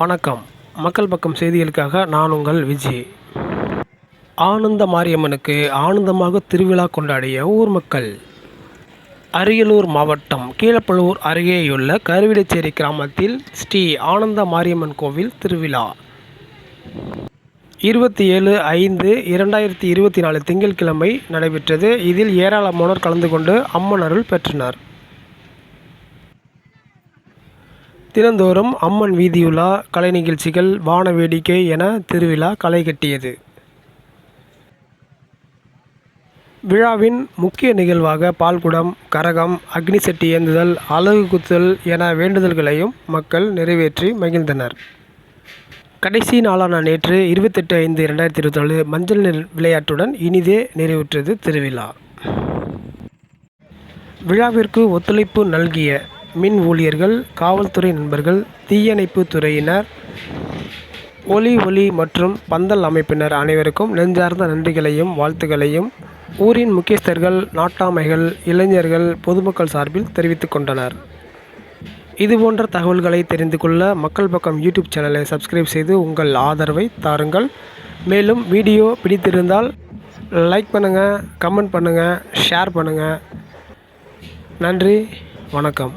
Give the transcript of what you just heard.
வணக்கம். மக்கள் பக்கம் செய்திகளுக்காக நான் உங்கள் விஜய் ஆனந்த மாரியம்மனுக்கு ஆனந்தமாக திருவிழா கொண்டாடிய ஊர் மக்கள். அரியலூர் மாவட்டம் கீழப்பழுவூர் அருகேயுள்ள கருவிடைச்சேரி கிராமத்தில் ஸ்ரீ ஆனந்த மாரியம்மன் கோவில் திருவிழா. இருபத்தி ஏழு ஐந்து இரண்டாயிரத்தி இருபத்தி நாலு திங்கட்கிழமை நடைபெற்றது. இதில் ஏராளமானோர் கலந்து கொண்டு அம்மன் அருள் பெற்றனர். தினந்தோறும் அம்மன் வீதியுலா கலை நிகழ்ச்சிகள் வான வேடிக்கை என திருவிழா களை கட்டியது. விழாவின் முக்கிய நிகழ்வாக பால்குடம் கரகம் அக்னி செட்டி ஏந்துதல் அலகு குத்தல் என வேண்டுதல்களையும் மக்கள் நிறைவேற்றி மகிழ்ந்தனர். கடைசி நாளான நேற்று இருபத்தெட்டு ஐந்து இரண்டாயிரத்தி இருபத்தி நாலு மஞ்சள் நிற விளையாட்டுடன் இனிதே நிறைவுற்றது திருவிழா. விழாவிற்கு ஒத்துழைப்பு நல்கிய மின் ஊழியர்கள் காவல்துறை நண்பர்கள் தீயணைப்பு துறையினர் ஒலி ஒளி மற்றும் பந்தல் அமைப்பினர் அனைவருக்கும் நெஞ்சார்ந்த நன்றிகளையும் வாழ்த்துக்களையும் ஊரின் முக்கியஸ்தர்கள் நாட்டாமைகள் இளைஞர்கள் பொதுமக்கள் சார்பில் தெரிவித்துக் கொண்டனர். இதுபோன்ற தகவல்களை தெரிந்து கொள்ள மக்கள் பக்கம் யூடியூப் சேனலை சப்ஸ்கிரைப் செய்து உங்கள் ஆதரவை தாருங்கள். மேலும் வீடியோ பிடித்திருந்தால் லைக் பண்ணுங்கள் கமெண்ட் பண்ணுங்கள் ஷேர் பண்ணுங்கள் நன்றி. வணக்கம்.